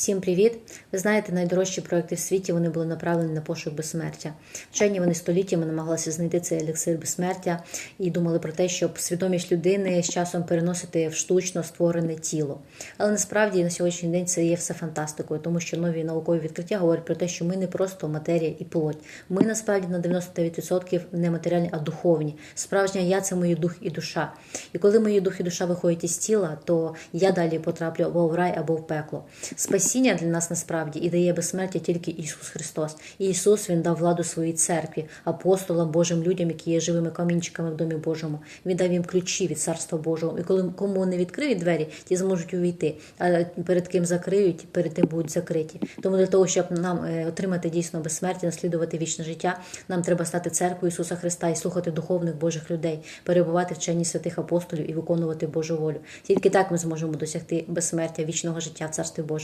Всім привіт! Ви знаєте, найдорожчі проекти в світі вони були направлені на пошук безсмертя. Вчені вони століттями намагалися знайти цей еліксир безсмертя і думали про те, щоб свідомість людини з часом переносити в штучно створене тіло. Але насправді на сьогоднішній день це є все фантастикою, тому що нові наукові відкриття говорять про те, що ми не просто матерія і плоть. Ми насправді на 99% не матеріальні, а духовні. Справжня я це мої дух і душа. І коли мої дух і душа виходять із тіла, то я далі потраплю або в рай, або в пекло. Спасіння для нас насправді і дає безсмертя тільки Ісус Христос. І Ісус Він дав владу своїй церкві, апостолам, Божим людям, які є живими камінчиками в домі Божому. Він дав їм ключі від Царства Божого. І коли кому не відкриють двері, ті зможуть увійти. А перед ким закриють, перед тим будуть закриті. Тому для того, щоб нам е, отримати дійсно безсмертя, наслідувати вічне життя, нам треба стати церквою Ісуса Христа і слухати духовних Божих людей, перебувати в вченні святих апостолів і виконувати Божу волю. Тільки так ми зможемо досягти безсмертя, вічного життя в Царстві Божому.